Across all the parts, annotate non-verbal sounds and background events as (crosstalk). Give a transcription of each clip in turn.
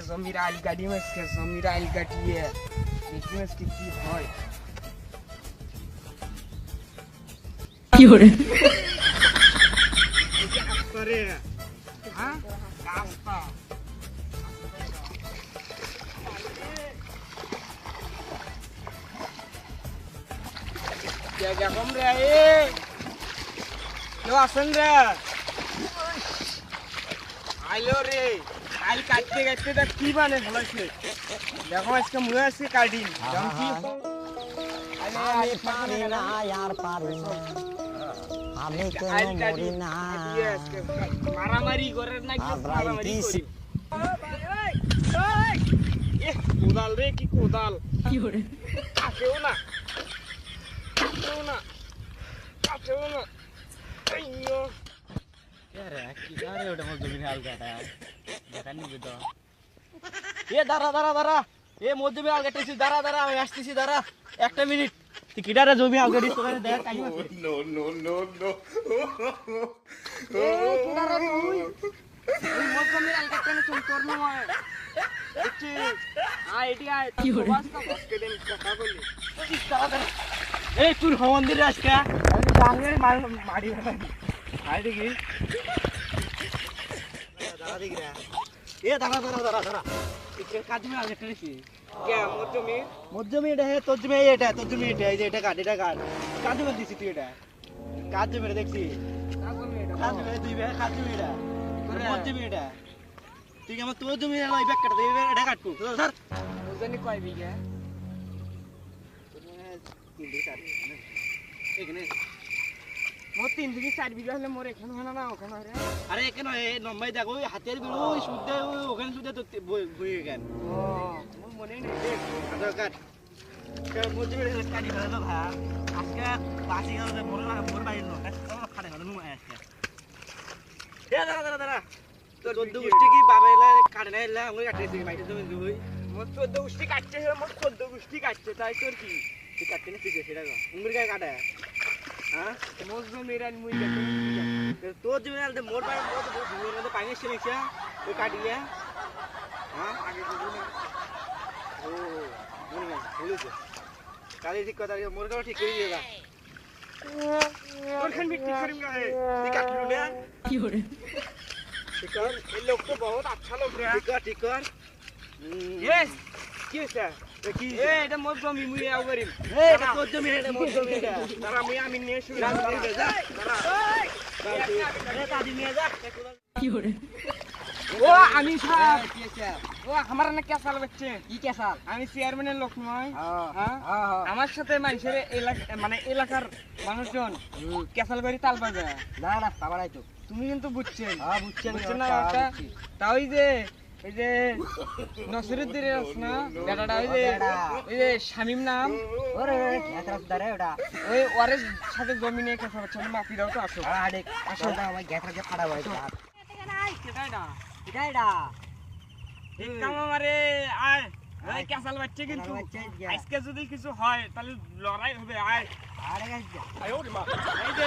জমির আইল গাড়ি মাছকে জমির আইল কাটিয়ে দেখি মাছকে কি হয় করে হ্যাঁ রাস্তা দেখম রে এ কেউ আছেন রে আইলো রে আইল কাটতে কাটতে তা কি বানে ফেলাইছে দেখো আজকে মুয়ে আজকে কাটিন যেমন কি আমি পারি না। আর পারি না। আমি কেন আইল মরি কাটি না। দিয়ে আজকে মারামারি করে না কি আবার মারামারি আইতিছি। করি? এ কোদাল রে কি কোদাল। কাছেও না। কাছেও না। কাছেও না। আইয়ো। এ দাঁড়া দাঁড়া দাঁড়া এ মধ্যমে আল কাটতেছি দাঁড়া দাঁড়া আমি আসতেছি দাঁড়া একটা মিনিট তুই কিটারে জমি আল কাটিস তোকে দেখ টাইম আছে এ কোদারা তুই তুই মধ্যমের আলকাটানে চুল তোর নয় বুঝছি আয় এটি আয় কি হরে বসকে দেন কথা বলি এই তুই মন্দিরে আজকে আমি ডাঙ্গের মারি ফেলাই আই দেখি দাঁড়া দেখি না এ দাঁড়া দাঁড়া দাঁড়া দাঁড়া কাজ মে আল কাটতেছি কে মধ্যমে মধ্যমে এটা হে তোর জমি এটা তোর জমি এটা এই যে এটা কাট এটা কাট কাজ জমি দিছি তুই এটা কাজ জমি এটা দেখছি কাজ জমি দুই বে কাজ জমি এটা তোর করে। মধ্যমে এটা তুই আমার তোর জমি এটা এই ব্যাগ কাট দে এটা কাটবো স্যার ওজনে কয় বিঘা তিন দিকে চার এখানে মোর তিন থেকে চার বিঘা হলে মোর এখানে হয় না ওখানে হয় আরে এখানে দেখো ওই হাতের বিড়ো ওই ওখানে শুদ্ধ তো বই গেল ও মোর মনে নেই আধার কার্ড মধ্যে কাটি ফেলে ভাই আজকে বাসি গেল মোর মোর বাড়ির লোক খাটে খাটে নুম আজকে। এ দাঁড়া দাঁড়া দাঁড়া তোর চোদ্দ গোষ্ঠী কি বাবা এলা কাটে না এলা আমি কাটতেছি মাইটে তুমি দুই মোর চোদ্দ গোষ্ঠী কাটছে মোর চোদ্দ গোষ্ঠী কাটছে তাই তোর কি? তুই কাটতে না সেটা গো উমর গায়ে কাটে হ্যাঁ মোর জমির আইন মুই গেছে তোর জমি আলতে মোর বাড়ি মোর তো জমির মধ্যে পানি এসে নিচ্ছে তুই কাটিয়ে হ্যাঁ আগে বুঝি না ও মনে নাই বলেছে কালি ঠিক কথা মোর কথা ঠিক করে দিয়ে যা তোর খান বিক্রি করিম গা হে তুই কাটলু না ঠিক কর এই লোক তো বহুত আচ্ছা লোক রে ঠিক আমার কি আমি সাথে মানুষের মানে এলাকার মানুষজন কেসাল করে তাল বাজায় না না আইতো তুমি কিন্তু বুঝছেন বুঝছেন। তা ওই যে ওই যে না বেটাটা ওই যে ওই যে শামিম নাম। ওরে গ্যাস ওটা। ওই ওয়ারের সাথে জমি নিয়ে কথা দাও তো আসো। আরে আসলে আমার গ্যাস রাখে ফাড়া হয়েছে কেটাইটা এটাইডা এই কাম আমারে আয়। কেসাল বাচ্চা কিন্তু। আজকে যদি কিছু হয় তাহলে লড়াই হবে আয়। আরে গ্যাস আয় ওরে মা। এই যে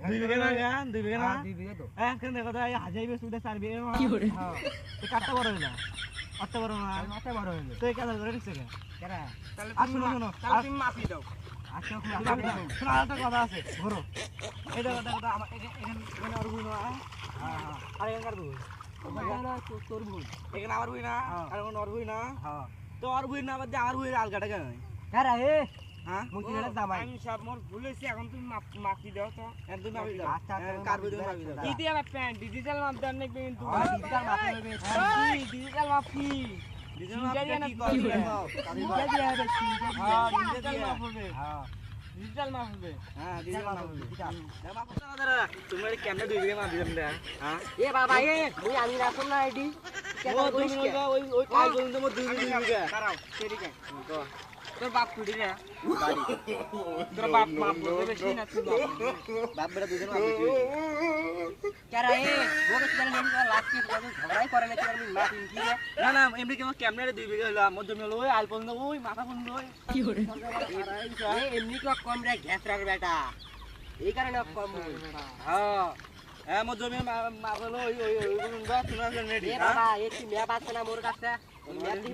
দুই বিঘা না? আগা দুই বিঘা না? হ্যাঁ, দুই বিঘা তো। হ্যাঁ কেন দেখো তো হাজাই বেশ উঠে চার বিঘা না হ্যাঁ তুই কাটতে বড় হইলা। কাটতে বড় না? মাথা বড় হইল। তুই কাজ করে দিচ্ছে কেরা? তাহলে আর শোনো, তাহলে তুমি মাফি দাও। আচ্ছা শোনো আর একটা কথা আছে ধরো। এই দেখো দেখো আমার এখানে আর বুই না হ্যাঁ? হ্যাঁ আর তোর ভুল এখানে আমার না হ্যাঁ। আর এখানে আর না? হ্যাঁ। তো আর বুই না বাদ দিয়ে আমার বুই আলগাটা কেন এ? হ্যাঁ? মুই কি আমি সব মোর ভুল হয়েছে এখন তুমি মাফ- মাফি দাও তো। এখন তুমি মাপি দাও। আচ্ছা, আচ্ছা, হ্যাঁ, আমি কার মাপি দাও, মাপি দাও? আচ্ছা, আমার প্যান্ট ডিজিটাল মাপ দেন নাকি কিন্তু হ্যাঁ ডিজিটাল মাপে নেবে ডিজিটাল মাপি কি? কি করে করে? তিনটা হবে হ্যাঁ ডিজিটাল মাপ হবে। হ্যাঁ। ডিজিটাল মাপ হবে। হ্যাঁ ডিজিটাল মাপ মাপে, ডিজিটাল। হ্যাঁ। মাপ দাদা তুমি কেমনে দুই বিঘা মাপ দিলাম দা হ্যাঁ? এ বাবা এ মুই আমি রাখুন না আইডি। কে? সেদিকে। তোর বাপ রে। তোর বাপ (laughs) মাপ বলতে বেশি না তুই বাপ। বেটা দুজন কেরা এ? লাস্ট কি ঝগড়াই করে না তোর আমি মাপ কি রে? না না এমনি কেমন ক্যামেরা দুই বিঘা হলো? মোর জমি হলো ওই আল পর্যন্ত ওই মাথা পর্যন্ত ওই। এ এমনি তো কম রে বেটা। এই কারণে কম হ্যাঁ। হ্যাঁ মোর জমি মাপ হলো ওই ওই তোমার বাবা ম্যাপ আছে না মোর কাছে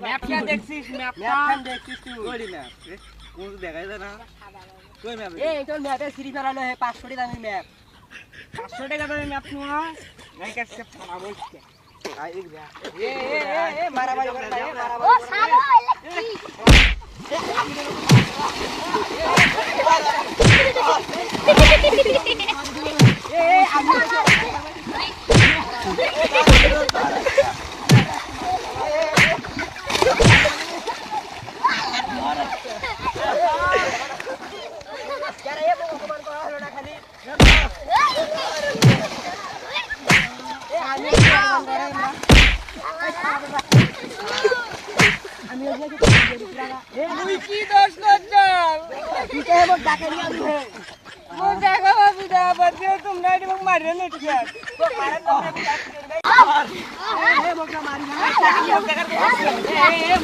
ম্যাপ কে দেখছিস ম্যাপ ম্যাপ দেখছিস তুই কই ম্যাপ কোন দেখাই না কই ম্যাপ এ তোর ম্যাপে সিরি ফেলানো হে 500 টাকা দামের ম্যাপ 500 টাকা দামের ম্যাপ নো এই কাছে ফাড়া বলছে আই এক যা এ এ এ এ মারামারি করে না এ ও মারামারি ইলেকট্রিক এ এ আমি কেন এ অপমান করা হলো না খালি এ আমি অপমান করে না আমি ওই যে এ তুই কি দোষ করছস তুই কে মত ডাকে নিয়ে আনবে মো দেখা ভাবি তোমরা এটি মোক আমি মোক মোক এ মোক খাড়ি দাও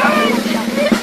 আহা